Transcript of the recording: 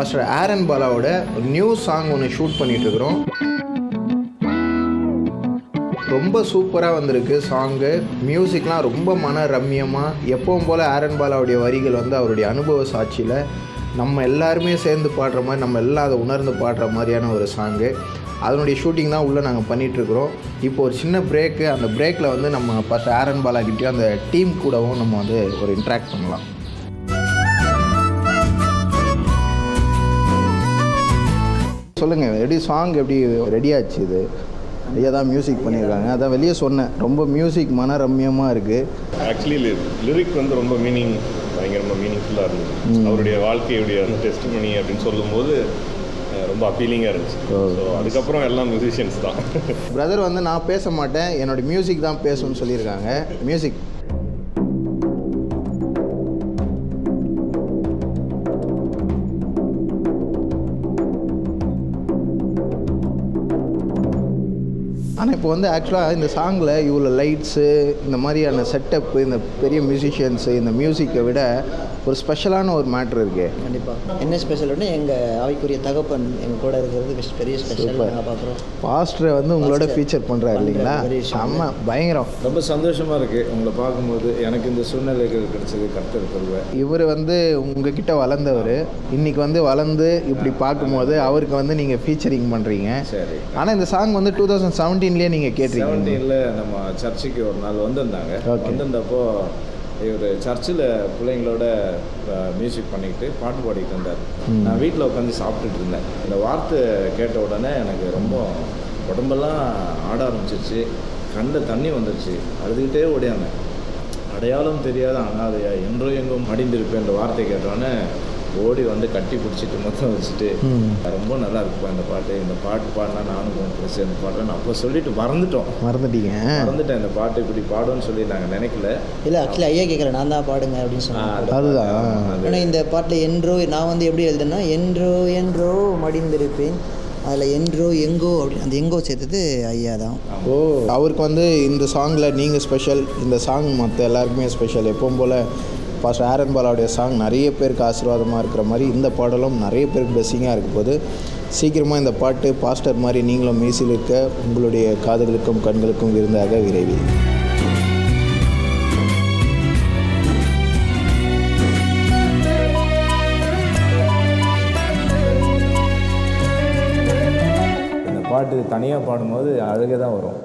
Pastor Aaron பாலாவோட new song ஒன்று shoot பண்ணிகிட்ருக்குறோம் ரொம்ப சூப்பராக வந்திருக்கு சாங்கு மியூசிக்லாம் ரொம்ப மன ரம்யமாக எப்பவும் போல் ஆரன் பாலாவுடைய வரிகள் வந்து அவருடைய அனுபவ சாட்சியில் நம்ம எல்லாருமே சேர்ந்து பாடுற மாதிரி நம்ம எல்லாம் அதை உணர்ந்து பாடுற மாதிரியான ஒரு சாங்கு அதனுடைய ஷூட்டிங் தான் உள்ளே நாங்கள் பண்ணிகிட்ருக்குறோம் இப்போ ஒரு சின்ன பிரேக்கு அந்த பிரேக்கில் வந்து நம்ம ஃபஸ்ட் ஆரன் பாலாக்கிட்டேயும் அந்த டீம் கூடவும் நம்ம வந்து ஒரு இன்ட்ராக்ட் பண்ணலாம். சொல்லுங்கள் எப்படி சாங் எப்படி ரெடி ஆச்சு இது? ஐயா தான் மியூசிக் பண்ணியிருக்காங்க அதான் வெளியே சொன்னேன் ரொம்ப மியூசிக் மன ரம்யமாக இருக்குது ஆக்சுவலி லிரிக் வந்து ரொம்ப மீனிங் பயங்கரமாக மீனிங்ஃபுல்லாக இருந்தது. அவருடைய வாழ்க்கையுடைய அந்த டெஸ்ட் மணி அப்படின்னு சொல்லும்போது ரொம்ப அப்பீலிங்காக இருந்துச்சு. ஸோ அதுக்கப்புறம் எல்லாம் மியூசிஷியன்ஸ் தான். பிரதர் வந்து நான் பேச மாட்டேன் என்னோட மியூசிக் தான் பேசும்னு சொல்லியிருக்காங்க. மியூசிக் ஆனால் இப்போ வந்து ஆக்சுவலாக இந்த சாங்கில் இவ்வளோ லைட்ஸு இந்த மாதிரியான செட்டப்பு இந்த பெரிய மியூசிஷியன்ஸு இந்த மியூசிக்கை விட ஒரு ஸ்பெஷலான ஒரு மேட்ரு இருக்கு. கண்டிப்பாக என்ன ஸ்பெஷல்னு எங்கள் ஆவிக்குரிய தகப்பன் எங்கள் கூட இருக்கிறது பெரிய ஸ்பெஷல் பார்க்குறோம். பாஸ்டரை வந்து உங்களோட ஃபீச்சர் பண்ணுறாரு இல்லைங்களா. செம்ம பயங்கரம். ரொம்ப சந்தோஷமாக இருக்குது உங்களை பார்க்கும்போது. எனக்கு இந்த சூழ்நிலைகள் கிடைச்சது கர்த்தர் தருவேன் இவர் வந்து உங்ககிட்ட வளர்ந்தவர். இன்னைக்கு வந்து வளர்ந்து இப்படி பார்க்கும்போது அவருக்கு வந்து நீங்கள் ஃபீச்சரிங் பண்ணுறீங்க சரி. ஆனால் இந்த சாங் வந்து டூ தௌசண்ட் செவன்டீன்லேயே நீங்கள் கேட்டிருக்கீங்க. செவன்டீனில் நம்ம சர்ச்சுக்கு ஒரு நாள் வந்திருந்தாங்க. வந்திருந்தப்போ இவர் சர்ச்சில் பிள்ளைங்களோட மியூசிக் பண்ணிக்கிட்டு பாட்டு பாடிட்டு இருந்தார். நான் வீட்டில் உட்காந்து சாப்பிட்டுட்டு இருந்தேன். இந்த வார்த்தை கேட்ட உடனே எனக்கு ரொம்ப உடம்பெல்லாம் ஆட ஆரம்பிச்சிருச்சு. கண்ட தண்ணி வந்துருச்சு. அழுதுகிட்டே ஓடியாந்தேன். அடையாளம் தெரியாத அனாதையா என்றோ எங்கும் மடிந்திருப்பேன் இந்த வார்த்தை கேட்டோடனே ஓடி வந்து கட்டி பிடிச்சிட்டு மொத்தம் வச்சுட்டு ரொம்ப நல்லா இருக்குப்பா இந்த பாட்டு. இந்த பாட்டு பாடினா நானும் கொஞ்சம் சேர்ந்து பாடுறேன் அப்போ சொல்லிட்டு மறந்துட்டோம். மறந்துட்டீங்க. மறந்துட்டேன் இந்த பாட்டு இப்படி பாடும்னு சொல்லி நாங்கள் நினைக்கல. இல்லை ஆக்சுவலி ஐயா கேட்குறேன் நான் தான் பாடுங்க அப்படின்னு சொன்னாங்க. அதுதான். ஆனால் இந்த பாட்டில் என்றோ நான் வந்து எப்படி எழுதுனா என்றோ என்றோ மடிந்திருப்பேன். அதில் என்றோ எங்கோ அப்படி அந்த எங்கோ சேர்த்தது ஐயா தான். ஓ. அவருக்கு வந்து இந்த சாங்கில் நீங்கள் ஸ்பெஷல் இந்த சாங் மற்ற எல்லாருக்குமே ஸ்பெஷல் எப்பவும் போல் பாஸ்டர் ஆரன் பாலாவுடைய சாங் நிறைய பேருக்கு ஆசீர்வாதமாக இருக்கிற மாதிரி இந்த பாடலும் நிறைய பேருக்கு பெஸ்ஸிங்காக இருக்க போது சீக்கிரமாக இந்த பாட்டு பாஸ்டர் மாதிரி நீங்களும் மீசில் இருக்க உங்களுடைய காதுகளுக்கும் கண்களுக்கும் விருந்தாக விரைவில். பாட்டு தனியாக பாடும்போது அழுகை தான் வரும்.